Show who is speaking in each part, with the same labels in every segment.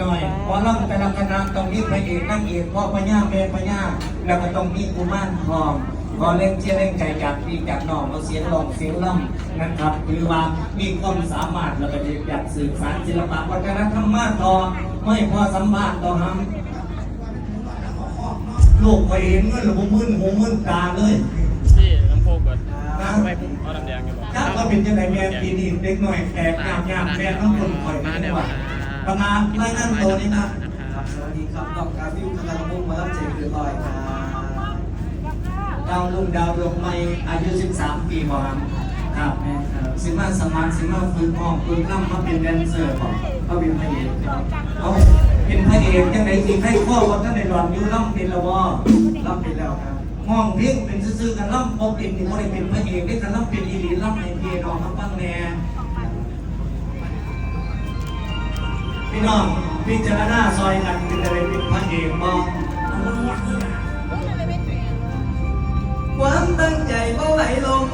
Speaker 1: หน่อยหมอลำแต่ละคณะต้องมีพระเอกนั่งเอกพ่อพญาแม่พญาแล้วก็ต้องมีกุมารทองพอเล่นเชียร์เล่นใจจากพี่จากน้องมาเสียงร้องเสียงล่ำนะครับหรือว่ามีความสามารถแล้วก็อยากสื่อสารศิลปะวัฒนธรรมมากต่อไม่พอสัมภาษณ์ต่อหำลูกไปเห็นเงินหรือมึนหูมึนตาเลย
Speaker 2: ที่ลำโพงก่อน
Speaker 1: นะ
Speaker 2: ไม่ผมเอาน้ำแดงกันบอก
Speaker 1: ถ้าก็เป็นยังไงแม่ปีนี้เด็กหน่อยแตกยามยามแม่ต้องคนคอยไม่ไหว ประมาณรายงานตัวนี้นะ
Speaker 3: ครับสวัสดีครับน้องกาฟิวคณะมุกมารับเจ็บเกินลอยครับ
Speaker 1: ดาวลุงดาวดวงไม่อายุ 13 ปีบ่ครับครับแม่ครับสิมาสมัครสิมาฝึกห้องฝึกล่ำมาเป็นแดนเซอร์บ่เขาเป็นพระเอกครับเอาเป็นพระเอกยังไงสิให้ข้อว่าท่านในหลอนอยู่ล่ำเป็นละวอ
Speaker 3: รับไปแล้วครับ
Speaker 1: ห้องเพียงเป็นซื่อๆกันล่ำบ่เป็นนี่บ่ได้เป็นพระเอกได้กันล่ำเป็นอีหลีล่ำในพี่น้องครับฟังแน่ พี่น้องพิจารณาซอยกันเป็นอะไรเป็นพระเอกบ่
Speaker 3: ความตั้งใจเมื่อไหลลม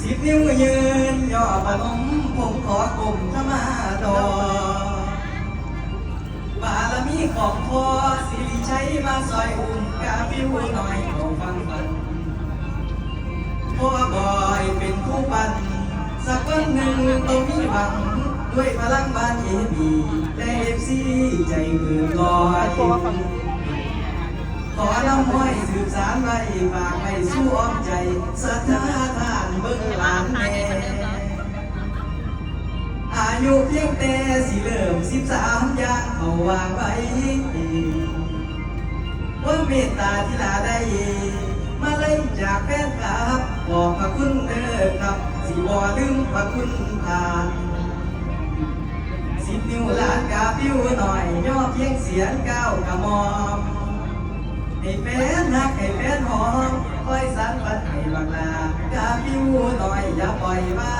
Speaker 3: สิบนิ้วยืนย่อประนมผมขอกลมขมาดอบารมีของพ่อสิริชัยมาซอยอุ่นกาฟิวหน่อยขอฟังกันพ่อบอยเป็นผู้ปันสักวันหนึ่งต้องมีหวัง ด้วยพลังบ้านเอบีและเอฟซีใจเกินลอยขอน้ำห้อยสืบสารไว้ฝากไว้สู้อ้อมใจศรัทธาทานเบิ่งหลานแม่อายุเพียงแต่สิเริ่มสิบสามย่างเอาวางไว้ว่าเมตตาที่ลาได้มาเล่นจากแฟนคลับบอกพระคุณเด้อครับสิบ่ลืมพระคุณ พียงเสียงก้าวกระหมอมให้แฟนนักให้แฟนหอมคอยสานฝันให้บังลากาพิวหน่อยอย่าปล่อยมา